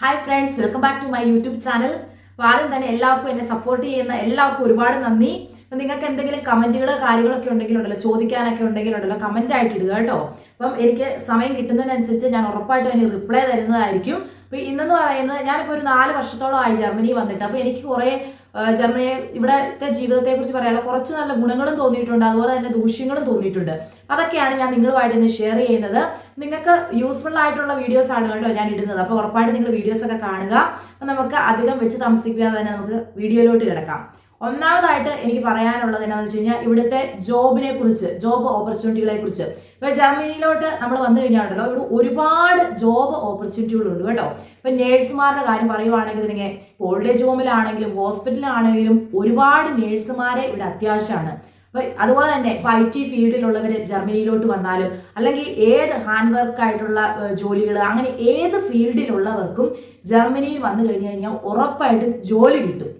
Hi friends welcome back to my YouTube channel ആദ്യം തന്നെ എല്ലാവർക്കും എന്നെ സപ്പോർട്ട് ചെയ്യുന്ന എല്ലാവർക്കും ഒരുപാട് നന്ദി. നിങ്ങൾക്ക് എന്തെങ്കിലും കമന്റുകൾ കാര്യങ്ങളൊക്കെ ഉണ്ടെങ്കിലുണ്ടല്ലോ ചോദിക്കാനൊക്കെ ഉണ്ടെങ്കിലുണ്ടല്ലോ കമന്റ് ആയിട്ട് ഇടുക കേട്ടോ. അപ്പം എനിക്ക് സമയം കിട്ടുന്നതിനനുസരിച്ച് ഞാൻ ഉറപ്പായിട്ട് അതിന് റിപ്ലൈ തരുന്നതായിരിക്കും. അപ്പോൾ ഇന്നെന്ന് പറയുന്നത് ഞാനിപ്പോൾ ഒരു നാല് വർഷത്തോളമായി ജർമ്മനി വന്നിട്ട്. അപ്പോൾ എനിക്ക് കുറേ ജർമ്മനി ഇവിടത്തെ ജീവിതത്തെക്കുറിച്ച് പറയാനുള്ള കുറച്ച് നല്ല ഗുണങ്ങളും തോന്നിയിട്ടുണ്ട്. അതുപോലെ തന്നെ ദൂഷ്യങ്ങളും തോന്നിയിട്ടുണ്ട്. അതൊക്കെയാണ് ഞാൻ നിങ്ങളുമായിട്ട് ഇന്ന് ഷെയർ ചെയ്യുന്നത്. നിങ്ങൾക്ക് യൂസ്ഫുൾ ആയിട്ടുള്ള വീഡിയോസ് ആണ് കേട്ടോ ഞാൻ ഇടുന്നത്. അപ്പോൾ ഉറപ്പായിട്ട് നിങ്ങൾ വീഡിയോസ് ഒക്കെ കാണുക. നമുക്ക് അധികം വെച്ച് താമസിക്കാതെ തന്നെ നമുക്ക് വീഡിയോയിലോട്ട് കിടക്കാം. ഒന്നാമതായിട്ട് എനിക്ക് പറയാനുള്ളത് എന്താണെന്ന് വെച്ച് കഴിഞ്ഞാൽ ഇവിടുത്തെ ജോബിനെ കുറിച്ച് ജോബ് ഓപ്പർച്യൂണിറ്റികളെ കുറിച്ച് ഇപ്പൊ ജർമ്മനിയിലോട്ട് നമ്മൾ വന്നു കഴിഞ്ഞാണല്ലോ ഇവിടെ ഒരുപാട് ജോബ് ഓപ്പർച്യൂണിറ്റികളുണ്ട് കേട്ടോ. ഇപ്പൊ നേഴ്സുമാരുടെ കാര്യം പറയുവാണെങ്കിൽ തന്നെ ഓൾഡ് ഏജ് ഹോമിലാണെങ്കിലും ഹോസ്പിറ്റലിലാണെങ്കിലും ഒരുപാട് നേഴ്സുമാരെ ഇവിടെ അത്യാവശ്യമാണ്. അപ്പൊ അതുപോലെ തന്നെ ഇപ്പൊ ഐ ടി ഫീൽഡിലുള്ളവർ ജർമ്മനിയിലോട്ട് വന്നാലും അല്ലെങ്കിൽ ഏത് ഹാൻഡ് വർക്ക് ആയിട്ടുള്ള ജോലികൾ അങ്ങനെ ഏത് ഫീൽഡിലുള്ളവർക്കും ജർമ്മനിയിൽ വന്നു കഴിഞ്ഞു കഴിഞ്ഞാൽ ഉറപ്പായിട്ടും ജോലി കിട്ടും.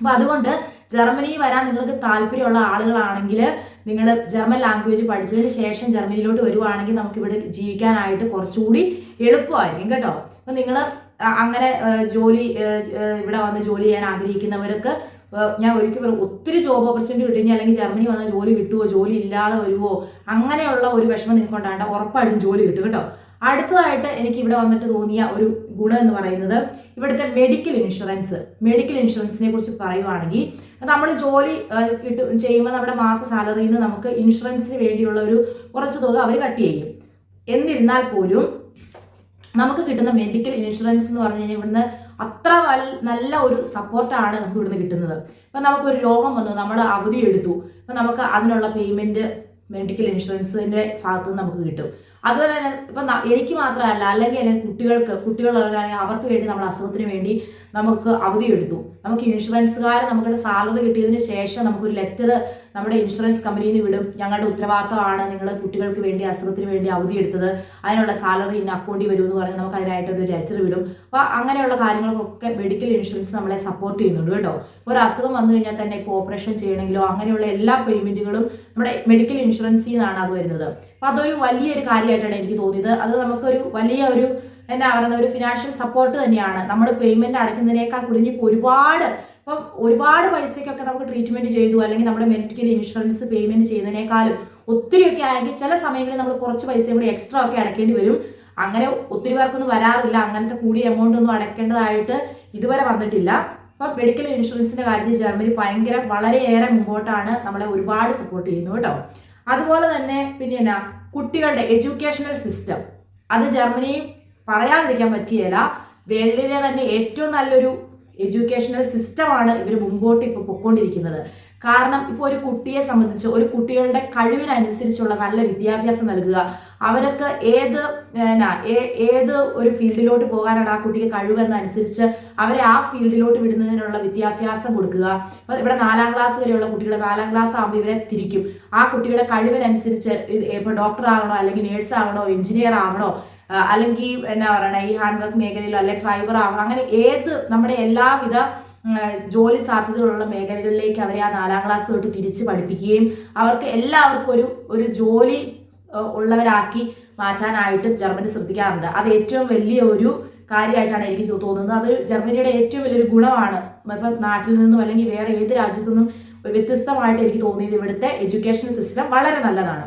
അപ്പൊ അതുകൊണ്ട് ജർമ്മനി വരാൻ നിങ്ങൾക്ക് താല്പര്യമുള്ള ആളുകളാണെങ്കിൽ നിങ്ങൾ ജർമ്മൻ ലാംഗ്വേജ് പഠിച്ചതിന് ശേഷം ജർമ്മനിയിലോട്ട് വരുവാണെങ്കിൽ നമുക്ക് ഇവിടെ ജീവിക്കാനായിട്ട് കുറച്ചുകൂടി എളുപ്പമായിരിക്കും കേട്ടോ. അപ്പൊ നിങ്ങൾ അങ്ങനെ ജോലി ഇവിടെ വന്ന് ജോലി ചെയ്യാൻ ആഗ്രഹിക്കുന്നവർക്ക് ഞാൻ ഒരിക്കൽ പറയും ഒത്തിരി ജോബ് ഓപ്പർച്യൂണിറ്റി കിട്ടി. അല്ലെങ്കിൽ ജർമ്മനി വന്നാൽ ജോലി കിട്ടുമോ ജോലി ഇല്ലാതെ വരുമോ അങ്ങനെയുള്ള ഒരു വിഷമം നിങ്ങൾക്ക് ഉണ്ടാകേണ്ട ഉറപ്പായിട്ടും ജോലി കിട്ടും കേട്ടോ. അടുത്തതായിട്ട് എനിക്ക് ഇവിടെ വന്നിട്ട് തോന്നിയ ഒരു ഗുണം എന്ന് പറയുന്നത് ഇവിടുത്തെ മെഡിക്കൽ ഇൻഷുറൻസ് മെഡിക്കൽ ഇൻഷുറൻസിനെ കുറിച്ച് പറയുവാണെങ്കിൽ നമ്മൾ ജോലി കിട്ടും ചെയ്യുമ്പോൾ നമ്മുടെ മാസ സാലറിയിൽ നിന്ന് നമുക്ക് ഇൻഷുറൻസിന് വേണ്ടിയുള്ള ഒരു കുറച്ച് തുക അവർ കട്ട് ചെയ്യും. എന്നിരുന്നാൽ പോലും നമുക്ക് കിട്ടുന്ന മെഡിക്കൽ ഇൻഷുറൻസ് എന്ന് പറഞ്ഞു കഴിഞ്ഞാൽ ഇവിടുന്ന് അത്ര നല്ല ഒരു സപ്പോർട്ടാണ് നമുക്ക് ഇവിടുന്ന് കിട്ടുന്നത്. ഇപ്പം നമുക്കൊരു രോഗം വന്നു നമ്മൾ അവധി എടുത്തു അപ്പം നമുക്ക് അതിനുള്ള പേയ്മെന്റ് മെഡിക്കൽ ഇൻഷുറൻസിന്റെ ഭാഗത്ത് നിന്ന് നമുക്ക് കിട്ടും. അതുപോലെ തന്നെ ഇപ്പം എനിക്ക് മാത്രമല്ല അല്ലെങ്കിൽ എന്റെ കുട്ടികൾക്ക് കുട്ടികളുള്ളവരാണെങ്കിൽ അവർക്ക് വേണ്ടി നമ്മൾ അസുഖത്തിന് വേണ്ടി നമുക്ക് അവധി എടുത്തു. നമുക്ക് ഇൻഷുറൻസുകാർ നമുക്ക് സാലറി കിട്ടിയതിന് ശേഷം നമുക്കൊരു ലെറ്റർ നമ്മുടെ ഇൻഷുറൻസ് കമ്പനിയിൽ നിന്ന് വിടും. ഞങ്ങളുടെ ഉത്തരവാദിത്തമാണ് നിങ്ങൾ കുട്ടികൾക്ക് വേണ്ടി അസുഖത്തിന് വേണ്ടി അവധി എടുത്തത്. അതിനുള്ള സാലറി ഇന്ന അക്കൗണ്ടിൽ വരും എന്ന് പറഞ്ഞ് നമുക്ക് അതിനായിട്ടൊരു ലെറ്റർ വിടും. അപ്പോൾ അങ്ങനെയുള്ള കാര്യങ്ങൾക്കൊക്കെ മെഡിക്കൽ ഇൻഷുറൻസ് നമ്മളെ സപ്പോർട്ട് ചെയ്യുന്നുണ്ട് കേട്ടോ. ഒരു അസുഖം വന്നു കഴിഞ്ഞാൽ തന്നെ ഇപ്പോൾ ഓപ്പറേഷൻ ചെയ്യണമെങ്കിലോ അങ്ങനെയുള്ള എല്ലാ പേയ്മെന്റുകളും നമ്മുടെ മെഡിക്കൽ ഇൻഷുറൻസിൽ നിന്നാണ് അത് വരുന്നത്. അപ്പോൾ അതൊരു വലിയൊരു കാര്യമായിട്ടാണ് എനിക്ക് തോന്നിയത്. അത് നമുക്കൊരു വലിയ ഒരു എന്നാ പറയുന്നത് ഒരു ഫിനാൻഷ്യൽ സപ്പോർട്ട് തന്നെയാണ്. നമ്മൾ പേയ്മെന്റ് അടയ്ക്കുന്നതിനേക്കാൾ കുടുങ്ങിപ്പോ ഒരുപാട് ഇപ്പം ഒരുപാട് പൈസയ്ക്കൊക്കെ നമുക്ക് ട്രീറ്റ്മെന്റ് ചെയ്തു അല്ലെങ്കിൽ നമ്മുടെ മെഡിക്കൽ ഇൻഷുറൻസ് പേയ്മെന്റ് ചെയ്യുന്നതിനേക്കാളും ഒത്തിരിയൊക്കെ ആയെങ്കിൽ ചില സമയങ്ങളിൽ നമ്മൾ കുറച്ച് പൈസ കൂടി എക്സ്ട്രാ ഒക്കെ അടയ്ക്കേണ്ടി വരും. അങ്ങനെ ഒത്തിരി പേർക്കൊന്നും വരാറില്ല. അങ്ങനത്തെ കൂടിയ എമൗണ്ട് ഒന്നും അടയ്ക്കേണ്ടതായിട്ട് ഇതുവരെ വന്നിട്ടില്ല. അപ്പം മെഡിക്കൽ ഇൻഷുറൻസിന്റെ കാര്യത്തിൽ ജർമ്മനി ഭയങ്കര വളരെയേറെ മുമ്പോട്ടാണ് നമ്മളെ ഒരുപാട് സപ്പോർട്ട് ചെയ്യുന്നു കേട്ടോ. അതുപോലെ തന്നെ പിന്നെ എന്നാ കുട്ടികളുടെ എഡ്യൂക്കേഷണൽ സിസ്റ്റം അത് ജർമ്മനി പറയാതിരിക്കാൻ പറ്റിയല്ല വേൾഡിലെ തന്നെ ഏറ്റവും നല്ലൊരു എഡ്യൂക്കേഷണൽ സിസ്റ്റമാണ് ഇവർ മുമ്പോട്ട് ഇപ്പോൾ പൊയ്ക്കൊണ്ടിരിക്കുന്നത് കാരണം ഇപ്പോൾ ഒരു കുട്ടിയെ സംബന്ധിച്ച് ഒരു കുട്ടികളുടെ കഴിവിനനുസരിച്ചുള്ള നല്ല വിദ്യാഭ്യാസം നൽകുക. അവർക്ക് ഏത് ഏത് ഒരു ഫീൽഡിലോട്ട് പോകാനാണ് ആ കുട്ടിക്ക് കഴിവെന്നനുസരിച്ച് അവരെ ആ ഫീൽഡിലോട്ട് വിടുന്നതിനുള്ള വിദ്യാഭ്യാസം കൊടുക്കുക. ഇവിടെ നാലാം ക്ലാസ് വരെയുള്ള കുട്ടികൾ നാലാം ക്ലാസ് ആകുമ്പോൾ ഇവരെ തിരിക്കും. ആ കുട്ടിയുടെ കഴിവിനനുസരിച്ച് ഇപ്പോൾ ഡോക്ടർ ആകണോ അല്ലെങ്കിൽ നേഴ്സ് ആകണോ എഞ്ചിനീയർ ആകണോ അല്ലെങ്കിൽ എന്നാ പറയണ ഈ ഹാൻഡ് വർക്ക് മേഖലയിലോ അല്ലെങ്കിൽ ഡ്രൈവർ ആവണം അങ്ങനെ ഏത് നമ്മുടെ എല്ലാവിധ ജോലി സാധ്യതകളുള്ള മേഖലകളിലേക്ക് അവരെ ആ നാലാം ക്ലാസ് തൊട്ട് തിരിച്ച് പഠിപ്പിക്കുകയും അവർക്ക് എല്ലാവർക്കും ഒരു ഒരു ജോലി ഉള്ളവരാക്കി മാറ്റാനായിട്ട് ജർമ്മനി ശ്രദ്ധിക്കാറുണ്ട്. അത് ഏറ്റവും വലിയ ഒരു കാര്യമായിട്ടാണ് എനിക്ക് തോന്നുന്നത്. അത് ജർമ്മനിയുടെ ഏറ്റവും വലിയൊരു ഗുണമാണ്. ഇപ്പം നാട്ടിൽ നിന്നും അല്ലെങ്കിൽ വേറെ ഏത് രാജ്യത്തു നിന്നും വ്യത്യസ്തമായിട്ട് എനിക്ക് തോന്നിയത് ഇവിടുത്തെ എഡ്യൂക്കേഷൻ സിസ്റ്റം വളരെ നല്ലതാണ്.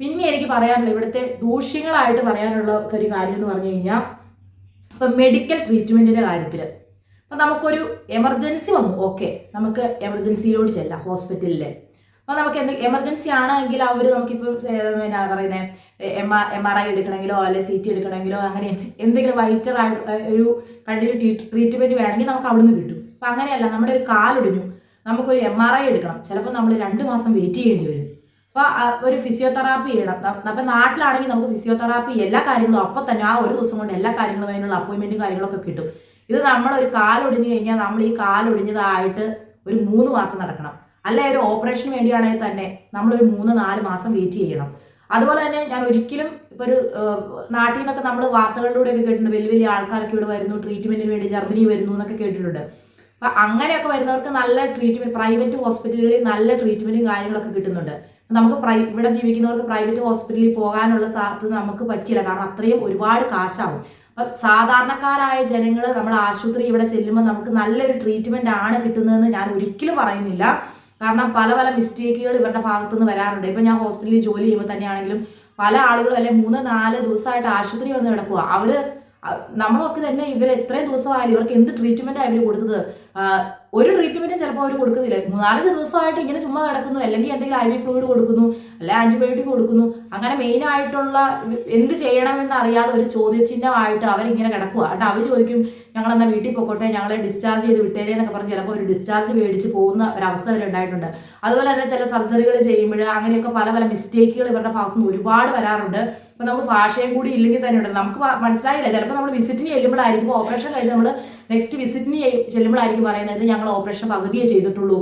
പിന്നെ എനിക്ക് പറയാനുള്ള ഇവിടുത്തെ ദൂഷ്യങ്ങളായിട്ട് പറയാനുള്ള ഒരു കാര്യം എന്ന് പറഞ്ഞു കഴിഞ്ഞാൽ ഇപ്പം മെഡിക്കൽ ട്രീറ്റ്മെന്റിന്റെ കാര്യത്തിൽ അപ്പം നമുക്കൊരു എമർജൻസി വന്നു. ഓക്കെ നമുക്ക് എമർജൻസിയിലോട്ട് ചെല്ലാം ഹോസ്പിറ്റലിൽ അപ്പോൾ നമുക്ക് എന്ത് എമർജൻസി ആണെങ്കിൽ അവർ നമുക്കിപ്പോൾ എന്നാ പറയുന്നത് M R M R I എടുക്കണമെങ്കിലോ അല്ലെങ്കിൽ സി ടി എടുക്കണമെങ്കിലോ അങ്ങനെ എന്തെങ്കിലും വൈറ്റർ ഒരു കണ്ടിന്യൂ ട്രീറ്റ്മെന്റ് വേണമെങ്കിൽ നമുക്ക് അവിടുന്ന് കിട്ടും. അപ്പം അങ്ങനെയല്ല നമ്മുടെ ഒരു കാലൊടിഞ്ഞു. നമുക്കൊരു എം ആർ ഐ എടുക്കണം. ചിലപ്പോൾ നമ്മൾ രണ്ട് മാസം വെയിറ്റ് ചെയ്യേണ്ടി വരും. അപ്പോൾ ഒരു ഫിസിയോതെറാപ്പി ചെയ്യണം അപ്പം നാട്ടിലാണെങ്കിൽ നമുക്ക് ഫിസിയോതെറാപ്പി എല്ലാ കാര്യങ്ങളും അപ്പം തന്നെ ആ ഒരു ദിവസം കൊണ്ട് എല്ലാ കാര്യങ്ങളും അതിനുള്ള അപ്പോയിൻമെന്റും കാര്യങ്ങളൊക്കെ കിട്ടും. ഇത് നമ്മൾ ഒരു കാലൊടിഞ്ഞു കഴിഞ്ഞാൽ നമ്മൾ ഈ കാലൊടിഞ്ഞതായിട്ട് ഒരു മൂന്ന് മാസം നടക്കണം. അല്ല ഒരു ഓപ്പറേഷന് വേണ്ടിയാണെങ്കിൽ തന്നെ നമ്മൾ ഒരു മൂന്ന് നാല് മാസം വെയിറ്റ് ചെയ്യണം. അതുപോലെ തന്നെ ഞാൻ ഒരിക്കലും ഒരു നാട്ടിൽ നിന്നൊക്കെ നമ്മൾ വാർത്തകളിലൂടെയൊക്കെ കേട്ടിട്ടുണ്ട്. വലിയ വലിയ ആൾക്കാരൊക്കെ ഇവിടെ വരുന്നു ട്രീറ്റ്മെന്റിന് വേണ്ടി ജർമ്മനി വരുന്നു എന്നൊക്കെ കേട്ടിട്ടുണ്ട്. അപ്പൊ അങ്ങനെയൊക്കെ വരുന്നവർക്ക് നല്ല ട്രീറ്റ്മെന്റ് പ്രൈവറ്റ് ഹോസ്പിറ്റലുകളിൽ നല്ല ട്രീറ്റ്മെന്റും കാര്യങ്ങളൊക്കെ കിട്ടുന്നുണ്ട്. നമുക്ക് പ്രൈ ഇവിടെ ജീവിക്കുന്നവർക്ക് പ്രൈവറ്റ് ഹോസ്പിറ്റലിൽ പോകാനുള്ള സാധ്യത നമുക്ക് പറ്റില്ല. കാരണം അത്രയും ഒരുപാട് കാശാവും. അപ്പം സാധാരണക്കാരായ ജനങ്ങൾ നമ്മൾ ആശുപത്രി ഇവിടെ ചെല്ലുമ്പോൾ നമുക്ക് നല്ലൊരു ട്രീറ്റ്മെന്റ് ആണ് കിട്ടുന്നതെന്ന് ഞാൻ ഒരിക്കലും പറയുന്നില്ല. കാരണം പല പല മിസ്റ്റേക്കുകൾ ഇവരുടെ ഭാഗത്തു നിന്ന് വരാറുണ്ട്. ഇപ്പം ഞാൻ ഹോസ്പിറ്റലിൽ ജോലി ചെയ്യുമ്പോൾ തന്നെയാണെങ്കിലും പല ആളുകളും അല്ലെ മൂന്ന് നാല് ദിവസമായിട്ട് ആശുപത്രി വന്ന് കിടക്കുക. അവർ നമ്മളൊക്കെ തന്നെ ഇവർ എത്രയും ദിവസമായാലും ഇവർക്ക് എന്ത് ട്രീറ്റ്മെന്റാണ് ഇവർ കൊടുത്തത്? ഒരു ട്രീറ്റ്മെന്റും ചിലപ്പോൾ അവർ കൊടുക്കുന്നില്ല. മൂന്നാലഞ്ച് ദിവസമായിട്ട് ഇങ്ങനെ ചുമ്മാ കിടക്കുന്നു അല്ലെങ്കിൽ എന്തെങ്കിലും ഐ വി ഫ്ലൂയിഡ് കൊടുക്കുന്നു അല്ലെ ആന്റിബയോട്ടിക് കൊടുക്കുന്നു. അങ്ങനെ മെയിൻ ആയിട്ടുള്ള എന്ത് ചെയ്യണമെന്ന് അറിയാതെ ഒരു ചോദ്യചിഹ്നമായിട്ട് അവരിങ്ങനെ കിടക്കുക എന്നിട്ട് അവർ ചോദിക്കും ഞങ്ങൾ എന്നാൽ വീട്ടിൽ പോയിക്കോട്ടെ ഞങ്ങളെ ഡിസ്ചാർജ് ചെയ്ത് വിട്ടേരെ എന്നൊക്കെ പറഞ്ഞ് ചിലപ്പോൾ ഒരു ഡിസ്ചാർജ് മേടിച്ച് പോകുന്ന ഒരവസ്ഥ വരെ ഉണ്ടായിട്ടുണ്ട്. അതുപോലെ തന്നെ ചില സർജറികൾ ചെയ്യുമ്പോൾ അങ്ങനെയൊക്കെ പല പല മിസ്റ്റേക്കുകൾ ഇവരുടെ ഭാഗത്തുനിന്ന് ഒരുപാട് വരാറുണ്ട്. അപ്പം നമുക്ക് ഭാഷയും കൂടി ഇല്ലെങ്കിൽ തന്നെ ഉണ്ടല്ലോ. നമുക്ക് മനസ്സിലായില്ല. ചിലപ്പോൾ നമ്മൾ വിസിറ്റിന് ചെല്ലുമ്പോഴായിരിക്കും ഓപ്പറേഷൻ കഴിഞ്ഞ് നമ്മൾ നെക്സ്റ്റ് വിസിറ്റിന് ചെല്ലുമ്പോഴായിരിക്കും പറയുന്നത് ഞങ്ങൾ ഓപ്പറേഷൻ പകുതിയേ ചെയ്തിട്ടുള്ളൂ.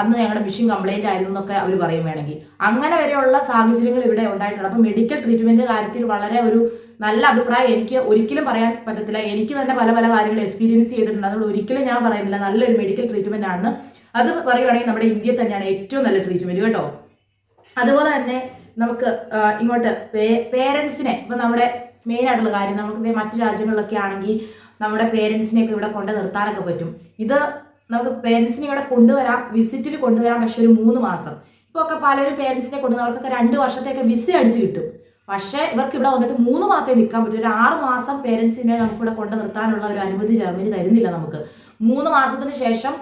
അന്ന് ഞങ്ങളുടെ മെഷീൻ കംപ്ലൈന്റ് ആയിരുന്നു എന്നൊക്കെ അവർ പറയും വേണമെങ്കിൽ. അങ്ങനെ വരെയുള്ള സാഹചര്യങ്ങൾ ഇവിടെ ഉണ്ടായിട്ടുണ്ട്. അപ്പോൾ മെഡിക്കൽ ട്രീറ്റ്മെന്റ് കാര്യത്തിൽ വളരെ ഒരു നല്ല അഭിപ്രായം എനിക്ക് ഒരിക്കലും പറയാൻ പറ്റത്തില്ല. എനിക്ക് തന്നെ പല പല കാര്യങ്ങൾ എക്സ്പീരിയൻസ് ചെയ്തിട്ടുണ്ട്. അതുകൊണ്ട് ഒരിക്കലും ഞാൻ പറയുന്നില്ല. നല്ലൊരു മെഡിക്കൽ ട്രീറ്റ്മെന്റ് ആണ് അത് പറയുകയാണെങ്കിൽ നമ്മുടെ ഇന്ത്യയിൽ തന്നെയാണ് ഏറ്റവും നല്ല ട്രീറ്റ്മെന്റ് കേട്ടോ. അതുപോലെ തന്നെ നമുക്ക് ഇങ്ങോട്ട് പേരൻസിനെ ഇപ്പം നമ്മുടെ മെയിൻ ആയിട്ടുള്ള കാര്യം നമുക്ക് മറ്റു രാജ്യങ്ങളിലൊക്കെ ആണെങ്കിൽ നമ്മുടെ പേരൻസിനെയൊക്കെ ഇവിടെ കൊണ്ട് നിർത്താനൊക്കെ പറ്റും. ഇത് നമുക്ക് പേരൻസിനെ ഇവിടെ കൊണ്ടുവരാം വിസിറ്റിൽ കൊണ്ടുവരാം പക്ഷെ ഒരു മൂന്ന് മാസം. ഇപ്പോൾ ഒക്കെ പലരും പേരൻസിനെ കൊണ്ടുവന്ന് അവർക്കൊക്കെ രണ്ട് വർഷത്തേക്ക് വിസ അടിച്ച് കിട്ടും. പക്ഷേ ഇവർക്ക് ഇവിടെ വന്നിട്ട് മൂന്ന് മാസം നിൽക്കാൻ പറ്റും. ഒരു ആറ് മാസം പേരൻസിനെ നമുക്ക് ഇവിടെ കൊണ്ട് നിർത്താനുള്ള ഒരു അനുമതി ജർമ്മനി തരുന്നില്ല നമുക്ക്. മൂന്ന് മാസത്തിന് ശേഷം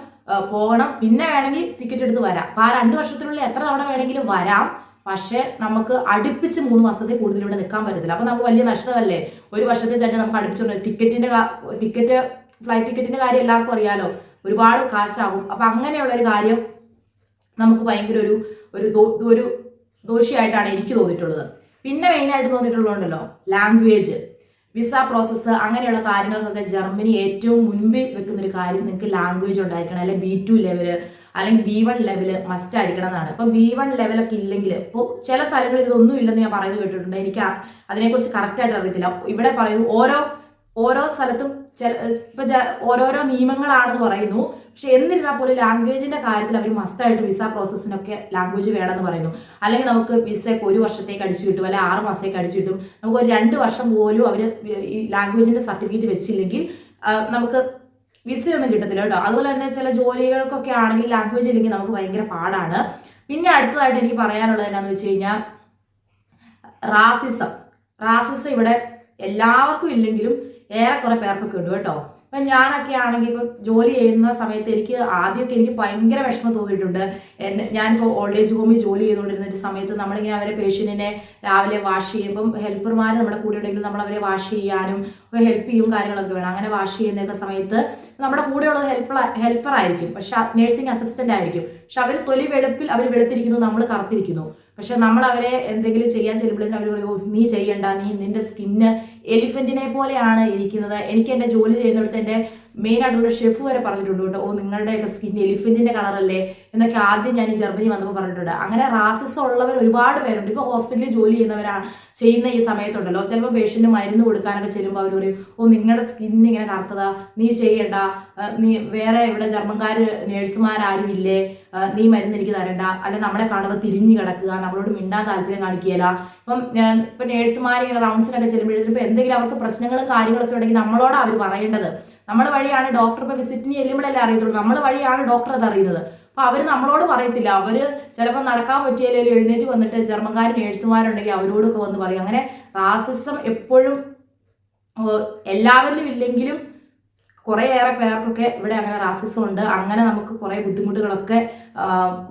പോകണം. പിന്നെ വേണമെങ്കിൽ ടിക്കറ്റ് എടുത്ത് വരാം. അപ്പോൾ ആ രണ്ട് വർഷത്തിനുള്ളിൽ എത്ര തവണ വേണമെങ്കിലും വരാം. പക്ഷേ നമുക്ക് അടുപ്പിച്ച് മൂന്ന് മാസത്തെ കൂടുതൽ ഇവിടെ നിൽക്കാൻ പറ്റത്തില്ല. അപ്പോൾ നമുക്ക് വലിയ നഷ്ടമല്ലേ? ഒരു വർഷത്തിൽ തന്നെ നമുക്ക് അടുപ്പിച്ചുണ്ട് ടിക്കറ്റിന്റെ ടിക്കറ്റ് ഫ്ലൈറ്റ് ടിക്കറ്റിന്റെ കാര്യം എല്ലാവർക്കും അറിയാലോ. ഒരുപാട് കാശാവും അപ്പം അങ്ങനെയുള്ള ഒരു കാര്യം നമുക്ക് ഭയങ്കര ഒരു ഒരു ഒരു ദോഷിയായിട്ടാണ് എനിക്ക് തോന്നിയിട്ടുള്ളത്. പിന്നെ മെയിനായിട്ട് തോന്നിയിട്ടുള്ളതുണ്ടല്ലോ ലാംഗ്വേജ് വിസ പ്രോസസ്സ് അങ്ങനെയുള്ള കാര്യങ്ങൾക്കൊക്കെ ജർമ്മനി ഏറ്റവും മുൻപിൽ വെക്കുന്ന ഒരു കാര്യം നിങ്ങൾക്ക് ലാംഗ്വേജ് ഉണ്ടായിരിക്കണം. അല്ലെങ്കിൽ ബി ടു ലെവൽ അല്ലെങ്കിൽ ബി വൺ ലെവൽ മസ്റ്റ് ആയിരിക്കണം എന്നാണ്. ഇപ്പൊ ബി വൺ ലെവലൊക്കെ ഇല്ലെങ്കിൽ ഇപ്പോൾ ചില സ്ഥലങ്ങളിൽ ഇതൊന്നും ഇല്ലെന്ന് ഞാൻ പറയുന്നത് കേട്ടിട്ടുണ്ട്. എനിക്ക് അതിനെക്കുറിച്ച് കറക്റ്റായിട്ട് അറിയത്തില്ല. ഇവിടെ പറയും ഓരോ ഓരോ സ്ഥലത്തും ചില ഇപ്പൊ ഓരോരോ നിയമങ്ങളാണെന്ന് പറയുന്നു. പക്ഷെ എന്നിരുന്നാൽ പോലും ലാംഗ്വേജിന്റെ കാര്യത്തിൽ അവർ മസ്റ്റായിട്ട് വിസ പ്രോസസ്സിനൊക്കെ ലാംഗ്വേജ് വേണമെന്ന് പറയുന്നു. അല്ലെങ്കിൽ നമുക്ക് വിസയൊക്കെ ഒരു വർഷത്തേക്ക് അടിച്ചു കിട്ടും അല്ലെങ്കിൽ ആറ് മാസത്തേക്ക് അടിച്ചു കിട്ടും. നമുക്ക് ഒരു രണ്ട് വർഷം പോലും അവർ ഈ ലാംഗ്വേജിന്റെ സർട്ടിഫിക്കറ്റ് വെച്ചില്ലെങ്കിൽ ആ, നമുക്ക് വിസയൊന്നും കിട്ടത്തില്ല കേട്ടോ. അതുപോലെ തന്നെ ചില ജോലികൾക്കൊക്കെ ആണെങ്കിൽ ലാംഗ്വേജ് ഇല്ലെങ്കിൽ നമുക്ക് ഭയങ്കര പാടാണ്. പിന്നെ അടുത്തതായിട്ട് എനിക്ക് പറയാനുള്ളത് എന്നാന്ന് വെച്ച് കഴിഞ്ഞാൽ റാസിസം റാസിസം ഇവിടെ എല്ലാവർക്കും ഇല്ലെങ്കിലും ഏറെക്കുറെ പേർക്കൊക്കെ ഉണ്ട് കേട്ടോ. ഇപ്പം ഞാനൊക്കെ ആണെങ്കിൽ ഇപ്പം ജോലി ചെയ്യുന്ന സമയത്ത് എനിക്ക് ആദ്യമൊക്കെ എനിക്ക് ഭയങ്കര വിഷമം തോന്നിയിട്ടുണ്ട്. എന്നെ ഞാനിപ്പോൾ ഓൾഡ് ഏജ് ഹോമിൽ ജോലി ചെയ്തുകൊണ്ടിരുന്ന സമയത്ത് നമ്മളിങ്ങനെ അവരെ പേഷ്യന്റിനെ രാവിലെ വാഷ് ചെയ്യുമ്പം ഹെൽപ്പർമാർ നമ്മുടെ കൂടെ ഉണ്ടെങ്കിൽ നമ്മൾ അവരെ വാഷ് ചെയ്യാനും ഹെൽപ്പ് ചെയ്യും കാര്യങ്ങളൊക്കെ വേണം. അങ്ങനെ വാഷ് ചെയ്യുന്നൊക്കെ സമയത്ത് നമ്മുടെ കൂടെയുള്ളത് ഹെൽപ്പർ ഹെൽപ്പർ ആയിരിക്കും. പക്ഷെ നഴ്സിംഗ് അസിസ്റ്റന്റ് ആയിരിക്കും. പക്ഷെ അവർ തൊലി വെളുപ്പിൽ അവർ വെളുത്തിരിക്കുന്നു നമ്മൾ കറുത്തിരിക്കുന്നു. പക്ഷെ നമ്മൾ അവരെ എന്തെങ്കിലും ചെയ്യാൻ ചെല്ലുമ്പോഴേക്കും അവർ പറയും നീ ചെയ്യണ്ട നീ നിന്റെ സ്കിന്ന് എലിഫന്റിനെ പോലെയാണ് ഇരിക്കുന്നത്. എനിക്ക് എന്റെ ജോലി ചെയ്യുന്നിടത്ത് എന്റെ മെയിൻ ആയിട്ടുള്ള ഷെഫ് വരെ പറഞ്ഞിട്ടുണ്ട് കേട്ടോ. ഓ നിങ്ങളുടെയൊക്കെ സ്കിൻ എലിഫന്റിന്റെ കളറല്ലേ എന്നൊക്കെ ആദ്യം ഞാൻ ജർമ്മനി വന്നപ്പോൾ പറഞ്ഞിട്ടുണ്ട്. അങ്ങനെ റാസസ് ഉള്ളവർ ഒരുപാട് പേരുണ്ട്. ഇപ്പോൾ ഹോസ്പിറ്റലിൽ ജോലി ചെയ്യുന്നവരാണ് ചെയ്യുന്ന ഈ സമയത്തുണ്ടല്ലോ. ചിലപ്പോൾ പേഷ്യന്റ് മരുന്ന് കൊടുക്കാനൊക്കെ ചെല്ലുമ്പോൾ അവർ പറയും ഓ നിങ്ങളുടെ സ്കിൻ ഇങ്ങനെ കറുത്തതാ. നീ ചെയ്യണ്ട. നീ വേറെ ഇവിടെ ജർമ്മൻകാർ നേഴ്സുമാരും ഇല്ലേ നീ മരുന്ന് എനിക്ക് തരണ്ട. അല്ലെ നമ്മളെ കാണുമ്പോൾ തിരിഞ്ഞു കിടക്കുക. നമ്മളോട് മിണ്ടാൻ താല്പര്യം കാണിക്കുകയില്ല. ഇപ്പം ഇപ്പം നേഴ്സുമാർ ഇങ്ങനെ റൗണ്ട്സിനൊക്കെ ചെല്ലുമ്പോഴത്തേക്കും ഇപ്പം എന്തെങ്കിലും അവർക്ക് പ്രശ്നങ്ങളും കാര്യങ്ങളൊക്കെ ഉണ്ടെങ്കിൽ നമ്മളോടാണ് അവർ പറയേണ്ടത്. നമ്മൾ വഴിയാണ് ഡോക്ടർ ഇപ്പോൾ വിസിറ്റിന് ചെല്ലുമ്പോഴല്ലേ അറിയത്തുള്ളൂ. നമ്മൾ വഴിയാണ് ഡോക്ടർ അത് അറിയുന്നത്. അപ്പൊ അവർ നമ്മളോട് പറയത്തില്ല. അവർ ചിലപ്പോൾ നടക്കാൻ പറ്റിയാലും എഴുന്നേറ്റ് വന്നിട്ട് ജർമ്മക്കാർ നേഴ്സുമാരുണ്ടെങ്കിൽ അവരോടൊക്കെ വന്ന് പറയും. അങ്ങനെ റാസിസം എപ്പോഴും എല്ലാവരിലും ഇല്ലെങ്കിലും കുറേയേറെ പേർക്കൊക്കെ ഇവിടെ അങ്ങനെ റാസിസം ഉണ്ട്. അങ്ങനെ നമുക്ക് കുറേ ബുദ്ധിമുട്ടുകളൊക്കെ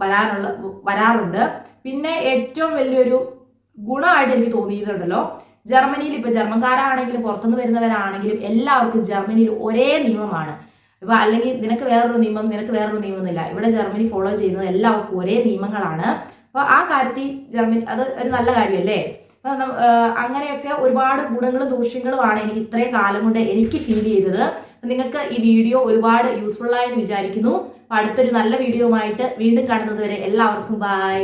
വരാനുള്ള വരാറുണ്ട്. പിന്നെ ഏറ്റവും വലിയൊരു ഗുണമായിട്ട് എനിക്ക് തോന്നിയിട്ടുണ്ടല്ലോ ജർമ്മനിയിൽ ഇപ്പൊ ജർമ്മൻകാരാണെങ്കിലും പുറത്തുനിന്ന് വരുന്നവരാണെങ്കിലും എല്ലാവർക്കും ജർമ്മനിയിൽ ഒരേ നിയമമാണ്. ഇപ്പൊ അല്ലെങ്കിൽ നിനക്ക് വേറൊരു നിയമം നിനക്ക് വേറൊരു നിയമം എന്നില്ല ഇവിടെ ജർമ്മനി ഫോളോ ചെയ്യുന്നത് എല്ലാവർക്കും ഒരേ നിയമങ്ങളാണ്. അപ്പൊ ആ കാര്യത്തിൽ ജർമ്മനി അത് ഒരു നല്ല കാര്യമല്ലേ? അങ്ങനെയൊക്കെ ഒരുപാട് ഗുണങ്ങളും ദൂഷ്യങ്ങളുമാണ് എനിക്ക് ഇത്രയും കാലം കൊണ്ട് എനിക്ക് ഫീൽ ചെയ്തത്. നിങ്ങൾക്ക് ഈ വീഡിയോ ഒരുപാട് യൂസ്ഫുൾ ആയെന്ന് വിചാരിക്കുന്നു. അടുത്തൊരു നല്ല വീഡിയോ ആയിട്ട് വീണ്ടും കാണുന്നത് വരെ എല്ലാവർക്കും ബൈ